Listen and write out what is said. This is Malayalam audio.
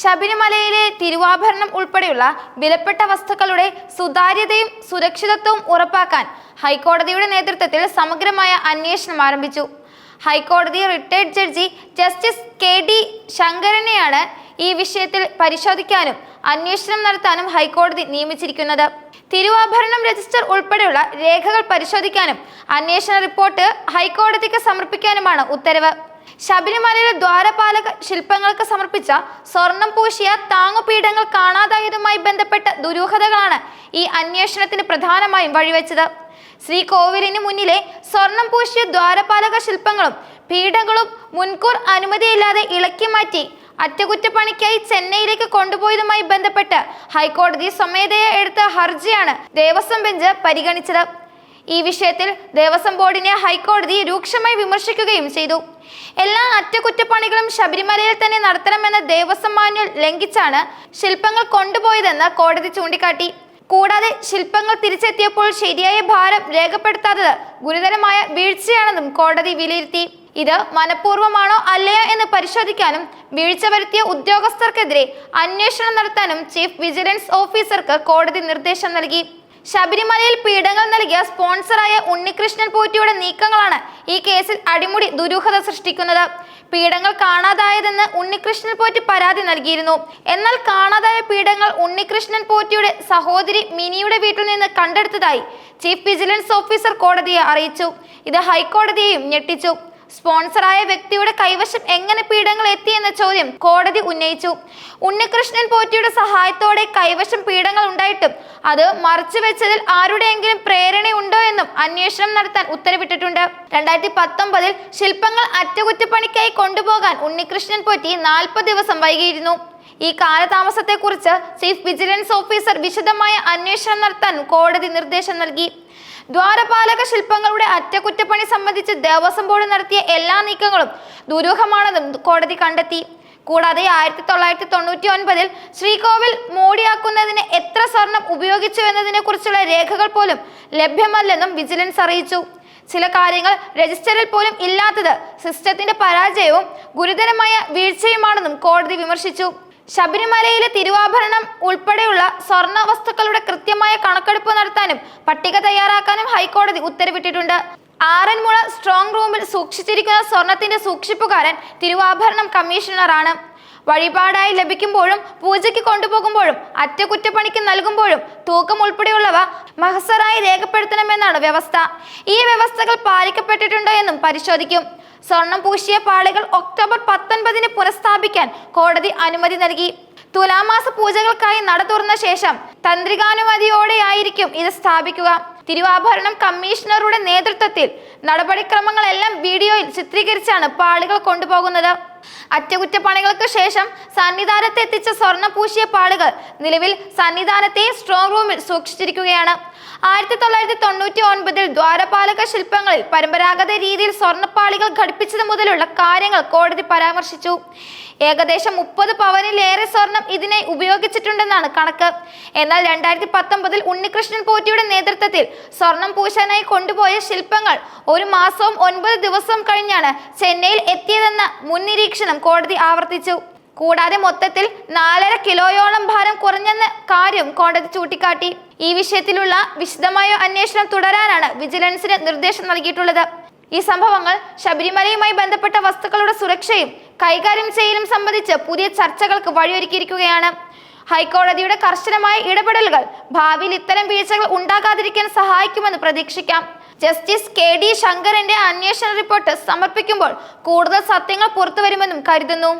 ശബരിമലയിലെ തിരുവാഭരണം ഉൾപ്പെടെയുള്ള വിലപ്പെട്ട വസ്തുക്കളുടെ സുതാര്യതയും സുരക്ഷിതത്വവും ഉറപ്പാക്കാൻ ഹൈക്കോടതിയുടെ നേതൃത്വത്തിൽ സമഗ്രമായ അന്വേഷണം ആരംഭിച്ചു. ഹൈക്കോടതി retired judge justice K D ശങ്കരനെയാണ് ഈ വിഷയത്തിൽ പരിശോധിക്കാനും അന്വേഷണം നടത്താനും ഹൈക്കോടതി നിയമിച്ചിരിക്കുന്നത്. തിരുവാഭരണം രജിസ്റ്റർ ഉൾപ്പെടെയുള്ള രേഖകൾ പരിശോധിക്കാനും അന്വേഷണ റിപ്പോർട്ട് ഹൈക്കോടതിക്ക് സമർപ്പിക്കാനുമാണ് ഉത്തരവ്. ശബരിമലയിലെ ദ്വാരപാലക ശില്പങ്ങൾക്ക് സമർപ്പിച്ച സ്വർണം പൂശിയ താങ്ങുപീഠങ്ങൾ കാണാതായതുമായി ബന്ധപ്പെട്ട ദുരൂഹതകളാണ് ഈ അന്വേഷണത്തിന് പ്രധാനമായും വഴിവെച്ചത്. ശ്രീകോവിലിന് മുന്നിലെ സ്വർണം പൂശിയ ദ്വാരപാലക ശില്പങ്ങളും പീഠങ്ങളും മുൻകൂർ അനുമതിയില്ലാതെ ഇളക്കി മാറ്റി അറ്റകുറ്റപ്പണിക്കായി ചെന്നൈയിലേക്ക് കൊണ്ടുപോയതുമായി ബന്ധപ്പെട്ട് ഹൈക്കോടതി സ്വമേധയാ എടുത്ത ഹർജിയാണ് ദേവസ്വം ബെഞ്ച് പരിഗണിച്ചത്. ഈ വിഷയത്തിൽ ദേവസ്വം ബോർഡിനെ ഹൈക്കോടതി രൂക്ഷമായി വിമർശിക്കുകയും ചെയ്തു. എല്ലാ അറ്റകുറ്റപ്പണികളും ശബരിമലയിൽ തന്നെ നടത്തണമെന്ന ദേവസ്വം മാന്യൽ ലംഘിച്ചാണ് ശില്പങ്ങൾ കൊണ്ടുപോയതെന്ന് കോടതി ചൂണ്ടിക്കാട്ടി. കൂടാതെ ശില്പങ്ങൾ തിരിച്ചെത്തിയപ്പോൾ ശരിയായ ഭാരം രേഖപ്പെടുത്താത്തത് ഗുരുതരമായ വീഴ്ചയാണെന്നും കോടതി വിലയിരുത്തി. ഇത് മനഃപൂർവമാണോ അല്ലയോ എന്ന് പരിശോധിക്കാനും വീഴ്ച വരുത്തിയ ഉദ്യോഗസ്ഥർക്കെതിരെ അന്വേഷണം നടത്താനും ചീഫ് വിജിലൻസ് ഓഫീസർക്ക് കോടതി നിർദ്ദേശം നൽകി. ശബരിമലയിൽ പീഡങ്ങൾ നൽകിയ സ്പോൺസറായ ഉണ്ണികൃഷ്ണൻ പോറ്റിയുടെ നീക്കങ്ങളാണ് ഈ കേസിൽ അടിമുടി ദുരൂഹത സൃഷ്ടിക്കുന്നത്. പീഡങ്ങൾ കാണാതായതെന്ന് ഉണ്ണികൃഷ്ണൻ പോറ്റി പരാതി നൽകിയിരുന്നു. എന്നാൽ കാണാതായ പീഡങ്ങൾ ഉണ്ണികൃഷ്ണൻ പോറ്റിയുടെ സഹോദരി മിനിയുടെ വീട്ടിൽ നിന്ന് കണ്ടെടുത്തതായി ചീഫ് വിജിലൻസ് ഓഫീസർ കോടതിയെ അറിയിച്ചു. ഇത് ഹൈക്കോടതിയെയും ഞെട്ടിച്ചു. സ്പോൺസറായ വ്യക്തിയുടെ കൈവശം എങ്ങനെ പീഠങ്ങൾ എത്തി എന്ന ചോദ്യം കോടതി ഉന്നയിച്ചു. ഉണ്ണികൃഷ്ണൻ പോറ്റിയുടെ സഹായത്തോടെ കൈവശം പീഠങ്ങൾ ഉണ്ടായിട്ടും അത് മറച്ചു വെച്ചതിൽ ആരുടെയെങ്കിലും പ്രേരണയുണ്ടോ എന്നും അന്വേഷണം നടത്താൻ ഉത്തരവിട്ടിട്ടുണ്ട്. രണ്ടായിരത്തി പത്തൊമ്പതിൽ ശില്പങ്ങൾ അറ്റകുറ്റപ്പണിക്കായി കൊണ്ടുപോകാൻ ഉണ്ണികൃഷ്ണൻ പോറ്റി നാൽപ്പത് ദിവസം വൈകിയിരുന്നു. ഈ കാലതാമസത്തെക്കുറിച്ച് ചീഫ് വിജിലൻസ് ഓഫീസർ വിശദമായ അന്വേഷണം നടത്താൻ കോടതി നിർദ്ദേശം നൽകി. ദ്വാരപാലക ശില്പങ്ങളുടെ അറ്റകുറ്റപ്പണി സംബന്ധിച്ച് ദേവസ്വം ബോർഡ് നടത്തിയ എല്ലാ നീക്കങ്ങളും ദുരൂഹമാണെന്നും കോടതി കണ്ടെത്തി. കൂടാതെ ആയിരത്തി തൊള്ളായിരത്തി തൊണ്ണൂറ്റി ഒൻപതിൽ ശ്രീകോവിൽ മോടിയാക്കുന്നതിന് എത്ര സ്വർണം ഉപയോഗിച്ചു എന്നതിനെ കുറിച്ചുള്ള രേഖകൾ പോലും ലഭ്യമല്ലെന്നും വിജിലൻസ് അറിയിച്ചു. ചില കാര്യങ്ങൾ രജിസ്റ്ററിൽ പോലും ഇല്ലാത്തത് സിസ്റ്റത്തിന്റെ പരാജയവും ഗുരുതരമായ വീഴ്ചയുമാണെന്നും കോടതി വിമർശിച്ചു. ശബരിമലയിലെ തിരുവാഭരണം ഉൾപ്പെടെയുള്ള സ്വർണ വസ്തുക്കളുടെ കൃത്യമായ കണക്കെടുപ്പ് നടത്താനും പട്ടിക തയ്യാറാക്കാനും ഹൈക്കോടതി ഉത്തരവിട്ടിട്ടുണ്ട്. ആറന്മുള സ്ട്രോങ് റൂമിൽ സൂക്ഷിച്ചിരിക്കുന്ന സ്വർണത്തിന്റെ സൂക്ഷിപ്പുകാരൻ തിരുവാഭരണം കമ്മീഷണറാണ്. വഴിപാടായി ലഭിക്കുമ്പോഴും പൂജയ്ക്ക് കൊണ്ടുപോകുമ്പോഴും അറ്റകുറ്റപ്പണിക്ക് നൽകുമ്പോഴും തൂക്കം ഉൾപ്പെടെയുള്ളവ മഹസറായി രേഖപ്പെടുത്തണമെന്നാണ് വ്യവസ്ഥ. ഈ വ്യവസ്ഥകൾ പാലിക്കപ്പെട്ടിട്ടുണ്ടോ എന്നും പരിശോധിക്കും. സ്വർണം പൂശിയ പാളികൾ ഒക്ടോബർ പത്തൊൻപതിന് പുനഃസ്ഥാപിക്കാൻ കോടതി അനുമതി നൽകി. തുലാമാസ പൂജകൾക്കായി നട തുറന്ന ശേഷം തന്ത്രികാനുമതിയോടെയായിരിക്കും ഇത് സ്ഥാപിക്കുക. തിരുവാഭരണം കമ്മീഷണറുടെ നേതൃത്വത്തിൽ നടപടിക്രമങ്ങളെല്ലാം വീഡിയോയിൽ ചിത്രീകരിച്ചാണ് പാളികൾ കൊണ്ടുപോകുന്നത്. അറ്റകുറ്റപ്പണികൾക്ക് ശേഷം സന്നിധാനത്ത് എത്തിച്ച സ്വർണം പൂശിയ പാളുകൾ നിലവിൽ സന്നിധാനത്തെ സ്ട്രോങ് റൂമിൽ സൂക്ഷിച്ചിരിക്കുകയാണ്. ആയിരത്തി തൊള്ളായിരത്തി തൊണ്ണൂറ്റി ഒൻപതിൽ ദ്വാരപാലക ശില്പങ്ങളിൽ പരമ്പരാഗത രീതിയിൽ സ്വർണപ്പാളികൾ ഘടിപ്പിച്ചത് മുതലുള്ള കാര്യങ്ങൾ കോടതി പരാമർശിച്ചു. ഏകദേശം മുപ്പത് പവനിലേറെ സ്വർണം ഇതിനെ ഉപയോഗിച്ചിട്ടുണ്ടെന്നാണ് കണക്ക്. എന്നാൽ രണ്ടായിരത്തി പത്തൊമ്പതിൽ ഉണ്ണികൃഷ്ണൻ പോറ്റിയുടെ നേതൃത്വത്തിൽ സ്വർണം പൂശാനായി കൊണ്ടുപോയ ശില്പങ്ങൾ ഒരു മാസവും ഒൻപത് ദിവസവും കഴിഞ്ഞാണ് ചെന്നൈയിൽ എത്തിയതെന്ന മുൻ കോടതി ആവർത്തിച്ചു. കൂടാതെ മൊത്തത്തിൽ നാലര കിലോയോളം ഭാരം കുറഞ്ഞെന്ന കാര്യം കോടതി ചൂണ്ടിക്കാട്ടി. ഈ വിഷയത്തിലുള്ള വിശദമായ അന്വേഷണം തുടരാനാണ് വിജിലൻസിന് നിർദ്ദേശം നൽകിയിട്ടുള്ളത്. ഈ സംഭവങ്ങൾ ശബരിമലയുമായി ബന്ധപ്പെട്ട വസ്തുക്കളുടെ സുരക്ഷയും കൈകാര്യം ചെയ്യലും സംബന്ധിച്ച് പുതിയ ചർച്ചകൾക്ക് വഴിയൊരുക്കിയിരിക്കുകയാണ്. ഹൈക്കോടതിയുടെ കർശനമായ ഇടപെടലുകൾ ഭാവിയിൽ ഇത്തരം വീഴ്ചകൾ ഉണ്ടാകാതിരിക്കാൻ സഹായിക്കുമെന്ന് പ്രതീക്ഷിക്കാം. ജസ്റ്റിസ് കെ ഡി ശങ്കറിന്റെ അന്വേഷണ റിപ്പോർട്ട് സമർപ്പിക്കുമ്പോൾ കൂടുതൽ സത്യങ്ങൾ പുറത്തുവരുമെന്നും കരുതുന്നു.